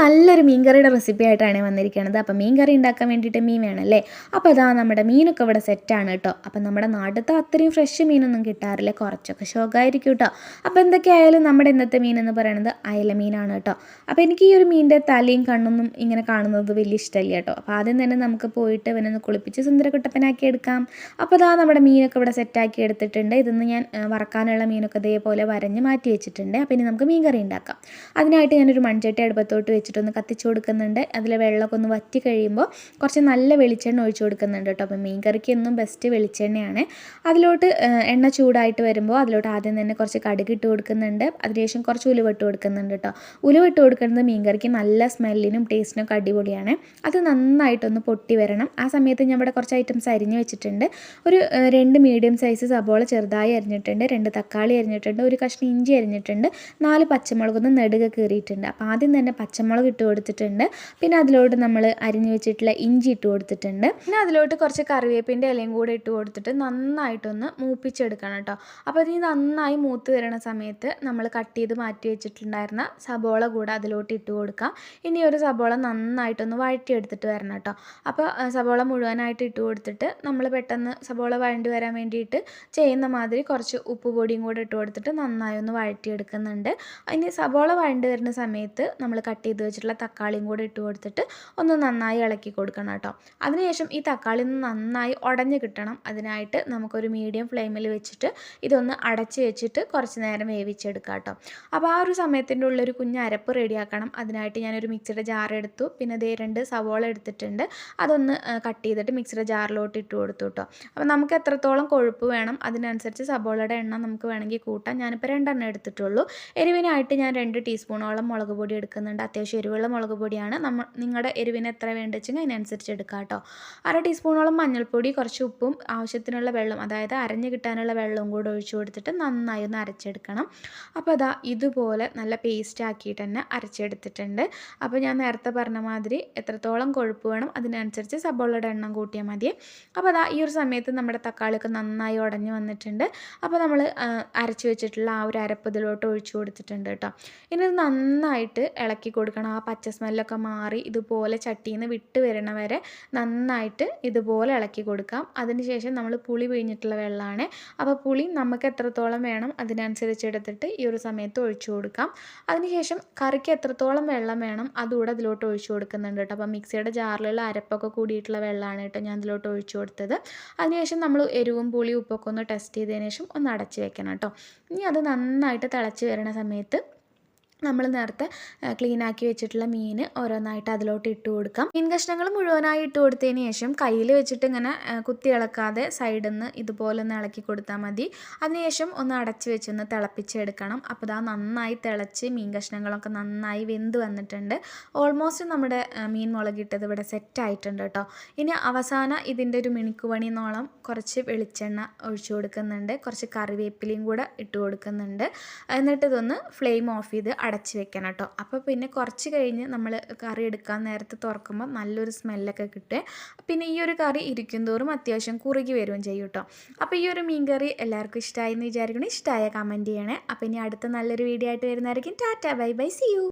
നല്ലൊരു മീൻകറിയുടെ റെസിപ്പി ആയിട്ടാണ് വന്നിരിക്കുന്നത് അപ്പോൾ മീൻകറി ഉണ്ടാക്കാൻ വേണ്ടിയിട്ട് മീൻ വേണമല്ലേ അപ്പോൾ അതാ നമ്മുടെ മീനൊക്കെ ഇവിടെ സെറ്റാണ് കേട്ടോ അപ്പോൾ നമ്മുടെ നാട്ടിലത്തെ അത്രയും ഫ്രഷ് മീനൊന്നും കിട്ടാറില്ല. കുറച്ചൊക്കെ ഷോക്കായിരിക്കും കേട്ടോ അപ്പോൾ എന്തൊക്കെയായാലും നമ്മുടെ ഇന്നത്തെ മീൻ എന്ന് പറയുന്നത് അയല മീനാണ് കേട്ടോ അപ്പോൾ എനിക്ക് ഈ ഒരു മീനിന്റെ തലയും കണ്ണൊന്നും ഇങ്ങനെ കാണുന്നത് വലിയ ഇഷ്ടമല്ല കേട്ടോ അപ്പോൾ ആദ്യം തന്നെ നമുക്ക് പോയിട്ട് ഇവനൊന്ന് കുളിപ്പിച്ച് സുന്ദരക്കുട്ടപ്പനാക്കി എടുക്കാം. അപ്പോൾ അതാ നമ്മുടെ മീനൊക്കെ ഇവിടെ സെറ്റാക്കി എടുത്തിട്ടുണ്ട്. ഇതൊന്ന് ഞാൻ വറക്കാനുള്ള മീനൊക്കെ ഇതേപോലെ വരഞ്ഞ് മാറ്റി വെച്ചിട്ടുണ്ട്. അപ്പോൾ ഇനി നമുക്ക് മീൻ കറി ഉണ്ടാക്കാം. അതിനായിട്ട് ഞാനൊരു മൺചട്ടി അടുപ്പത്തോട്ട് വെച്ചിട്ടൊന്ന് കത്തിച്ച് കൊടുക്കുന്നുണ്ട്. അതിൽ വെള്ളമൊക്കെ ഒന്ന് വറ്റി കഴിയുമ്പോൾ കുറച്ച് നല്ല വെളിച്ചെണ്ണ ഒഴിച്ച് കൊടുക്കുന്നുണ്ട് കേട്ടോ. അപ്പോൾ മീൻ കറിക്ക് എന്നും ബെസ്റ്റ് വെളിച്ചെണ്ണയാണ്. അതിലോട്ട് എണ്ണ ചൂടായിട്ട് വരുമ്പോൾ അതിലോട്ട് ആദ്യം തന്നെ കുറച്ച് കടുക് ഇട്ട് കൊടുക്കുന്നുണ്ട്. അതിനുശേഷം കുറച്ച് ഉലുവ ഇട്ട് കൊടുക്കുന്നുണ്ട് കേട്ടോ. ഉലുവ ഇട്ട് കൊടുക്കുന്നത് മീൻ കറിക്ക് നല്ല സ്മെല്ലിനും ടേസ്റ്റിനും ഒക്കെ അടിപൊളിയാണ്. അത് നന്നായിട്ടൊന്ന് പൊട്ടി വരണം. ആ സമയത്ത് ഞാൻ ഇവിടെ കുറച്ച് ഐറ്റംസ് അരിഞ്ഞ് വെച്ചിട്ടുണ്ട്. ഒരു രണ്ട് മീഡിയം സൈസ് സബോള ചെറുതായി അരിഞ്ഞിട്ടുണ്ട്. രണ്ട് തക്കാളി അരിഞ്ഞിട്ടുണ്ട്. ഒരു കഷ്ണം ഇഞ്ചി അരിഞ്ഞിട്ടുണ്ട്. നാല് പച്ചമുളകൊന്ന് നെടുക കീറിയിട്ടുണ്ട്. അപ്പോൾ ആദ്യം തന്നെ പച്ചമുളക് ഇട്ട് കൊടുത്തിട്ടുണ്ട്. പിന്നെ അതിലോട്ട് നമ്മൾ അരിഞ്ഞു വെച്ചിട്ടുള്ള ഇഞ്ചി ഇട്ട് കൊടുത്തിട്ടുണ്ട്. പിന്നെ അതിലോട്ട് കുറച്ച് കറിവേപ്പിന്റെ ഇലയും കൂടെ ഇട്ട് കൊടുത്തിട്ട് നന്നായിട്ടൊന്ന് മൂപ്പിച്ചെടുക്കണം കേട്ടോ. അപ്പോൾ ഇത് നന്നായി മൂത്ത് വരുന്ന സമയത്ത് നമ്മൾ കട്ട് ചെയ്ത് മാറ്റി വെച്ചിട്ടുണ്ടായിരുന്ന സബോള കൂടെ അതിലോട്ട് ഇട്ട് കൊടുക്കാം. ഇനി ഒരു സബോള നന്നായിട്ടൊന്ന് വഴറ്റിയെടുത്തിട്ട് വരണം കേട്ടോ. അപ്പോൾ സബോള മുഴുവനായിട്ട് ഇട്ട് കൊടുത്തിട്ട് നമ്മൾ പെട്ടെന്ന് സബോള വഴണ്ടി വരാൻ വേണ്ടിയിട്ട് ചെയ്യുന്ന മാതിരി കുറച്ച് ഉപ്പ് പൊടിയും കൂടെ ഇട്ട് കൊടുത്തിട്ട് നന്നായി ഒന്ന് വഴറ്റിയെടുക്കുന്നുണ്ട്. ഇനി സബോള വഴണ്ടി വരുന്ന സമയത്ത് നമ്മൾ കട്ട് ചെയ്ത് വെച്ചിട്ടുള്ള തക്കാളിയും കൂടെ ഇട്ട് കൊടുത്തിട്ട് ഒന്ന് നന്നായി ഇളക്കി കൊടുക്കണം കേട്ടോ. അതിനുശേഷം ഈ തക്കാളി ഒന്ന് നന്നായി ഉടഞ്ഞ് കിട്ടണം. അതിനായിട്ട് നമുക്കൊരു മീഡിയം ഫ്ലെയിമിൽ വെച്ചിട്ട് ഇതൊന്ന് അടച്ച് വെച്ചിട്ട് കുറച്ച് നേരം വേവിച്ചെടുക്കാം കേട്ടോ. അപ്പോൾ ആ ഒരു സമയത്തിന്റെ ഉള്ളിൽ ഒരു കുഞ്ഞ് അരപ്പ് റെഡിയാക്കണം അതിനായിട്ട് ഞാനൊരു മിക്സിയുടെ ജാർ എടുത്തു. പിന്നെ ദേ രണ്ട് സവോള എടുത്തിട്ടുണ്ട്. അതൊന്ന് കട്ട് ചെയ്തിട്ട് മിക്സിയുടെ ജാറിലോട്ട് ഇട്ട് കൊടുത്തു കേട്ടോ. അപ്പോൾ നമുക്ക് എത്രത്തോളം കൊഴുപ്പ് വേണം അതിനനുസരിച്ച് സബോളയുടെ എണ്ണ നമുക്ക് വേണമെങ്കിൽ കൂട്ടാം. ഞാനിപ്പോൾ രണ്ടെണ്ണം എടുത്തിട്ടുള്ളൂ. എരിവിനായിട്ട് ഞാൻ രണ്ട് ടീസ്പൂണോളം മുളക് പൊടി എടുക്കുന്നുണ്ട്. അത്യാവശ്യം എരിവുള്ള മുളക് പൊടിയാണ്. നമ്മൾ നിങ്ങളുടെ എരിവിന് എത്ര വേണ്ടിച്ചെങ്കിൽ അതിനനുസരിച്ച് എടുക്കുക കേട്ടോ. അര ടീസ്പൂണോളം മഞ്ഞൾപ്പൊടി കുറച്ച് ഉപ്പും ആവശ്യത്തിനുള്ള വെള്ളം അതായത് അരഞ്ഞ് കിട്ടാനുള്ള വെള്ളവും കൂടെ ഒഴിച്ചു കൊടുത്തിട്ട് നന്നായി ഒന്ന് അരച്ചെടുക്കണം. അപ്പോൾ അതാ ഇതുപോലെ നല്ല പേസ്റ്റ് ആക്കിയിട്ട് തന്നെ അരച്ചെടുത്തിട്ടുണ്ട്. അപ്പോൾ ഞാൻ നേരത്തെ പറഞ്ഞ മാതിരി എത്രത്തോളം കൊഴുപ്പ് വേണം അതിനനുസരിച്ച് സബോളയുടെ എണ്ണം കൂട്ടിയാൽ മതി. അപ്പോൾ അതാ ഈ ഒരു സമയത്ത് നമ്മുടെ തക്കാളിയൊക്കെ നന്നായി ഉടഞ്ഞു വന്നിട്ടുണ്ട്. അപ്പോൾ നമ്മൾ അരച്ച് വെച്ചിട്ടുള്ള ആ ഒരു അരപ്പ് ഇതിലോട്ട് ഒഴിച്ചു കൊടുത്തിട്ടുണ്ട് കേട്ടോ. ഇനി നന്നായിട്ട് ഇളക്കി കൊടുക്കണം. ആ പച്ച സ്മെല്ലൊക്കെ മാറി ഇതുപോലെ ചട്ടിയിൽ നിന്ന് വിട്ട് വരണ വരെ നന്നായിട്ട് ഇതുപോലെ ഇളക്കി കൊടുക്കാം. അതിനുശേഷം നമ്മൾ പുളി പിഴിഞ്ഞിട്ടുള്ള വെള്ളമാണ് അപ്പോൾ പുളി നമുക്ക് എത്രത്തോളം വേണം അതിനനുസരിച്ച് എടുത്തിട്ട് ഈ ഒരു സമയത്ത് ഒഴിച്ചു കൊടുക്കാം. അതിനുശേഷം കറിക്ക് എത്രത്തോളം വെള്ളം വേണം അതുകൂടെ അതിലോട്ട് ഒഴിച്ചു കൊടുക്കുന്നുണ്ട് കേട്ടോ. അപ്പോൾ മിക്സിയുടെ ജാറിലുള്ള അരപ്പൊക്കെ കൂടിയിട്ടുള്ള വെള്ളമാണ് കേട്ടോ ഞാൻ അതിലോട്ട് ഒഴിച്ചു കൊടുത്തത്. അതിനുശേഷം നമ്മൾ എരിവും പുളിയും ഉപ്പൊക്കെ ഒന്ന് ടെസ്റ്റ് ചെയ്തതിന് ശേഷം ഒന്ന് അടച്ച് വെക്കണം കേട്ടോ. ഇനി അത് നന്നായിട്ട് തിളച്ച് വരുന്ന സമയത്ത് നമ്മൾ നേരത്തെ ക്ലീൻ ആക്കി വെച്ചിട്ടുള്ള മീൻ ഓരോന്നായിട്ട് അതിലോട്ട് ഇട്ട് കൊടുക്കാം. മീൻ കഷ്ണങ്ങൾ മുഴുവനായി ഇട്ട് കൊടുത്തതിന് ശേഷം കയ്യിൽ വെച്ചിട്ട് ഇങ്ങനെ കുത്തി ഇളക്കാതെ സൈഡിൽ നിന്ന് ഇതുപോലെ ഒന്ന് ഇളക്കി കൊടുത്താൽ മതി. അതിനുശേഷം ഒന്ന് അടച്ച് വെച്ചൊന്ന് തിളപ്പിച്ചെടുക്കണം. അപ്പോൾ ഇതാ നന്നായി തിളച്ച് മീൻ കഷ്ണങ്ങളൊക്കെ നന്നായി വെന്ത് വന്നിട്ടുണ്ട്. ഓൾമോസ്റ്റ് നമ്മുടെ മീൻ മുളകിട്ടത് ഇവിടെ സെറ്റ് ആയിട്ടുണ്ട് കേട്ടോ. ഇനി അവസാനം ഇതിന്റെ ഒരു മിണിക്കുപണിന്നോളം കുറച്ച് വെളിച്ചെണ്ണ ഒഴിച്ചു കൊടുക്കുന്നുണ്ട്. കുറച്ച് കറിവേപ്പിലയും കൂടെ ഇട്ട് കൊടുക്കുന്നുണ്ട്. എന്നിട്ട് ഇതൊന്ന് ഫ്ലെയിം ഓഫ് ചെയ്ത് അടച്ച് വെക്കണം കേട്ടോ. അപ്പോൾ പിന്നെ കുറച്ച് കഴിഞ്ഞ് നമ്മൾ കറി എടുക്കാൻ നേരത്തെ തുറക്കുമ്പോൾ നല്ലൊരു സ്മെല്ലൊക്കെ കിട്ടും. പിന്നെ ഈ ഒരു കറി ഇരിക്കും തോറും അത്യാവശ്യം കുറുകി വരികയും ചെയ്യും കേട്ടോ. അപ്പോൾ ഈ ഒരു മീൻ കറി എല്ലാവർക്കും ഇഷ്ടമായി എന്ന് വിചാരിക്കണം ഇഷ്ടമായ കമന്റ് ചെയ്യണേ. അപ്പോൾ ഇനി അടുത്ത നല്ലൊരു വീഡിയോ ആയിട്ട് വരുന്നതായിരിക്കും. Tata bye bye see you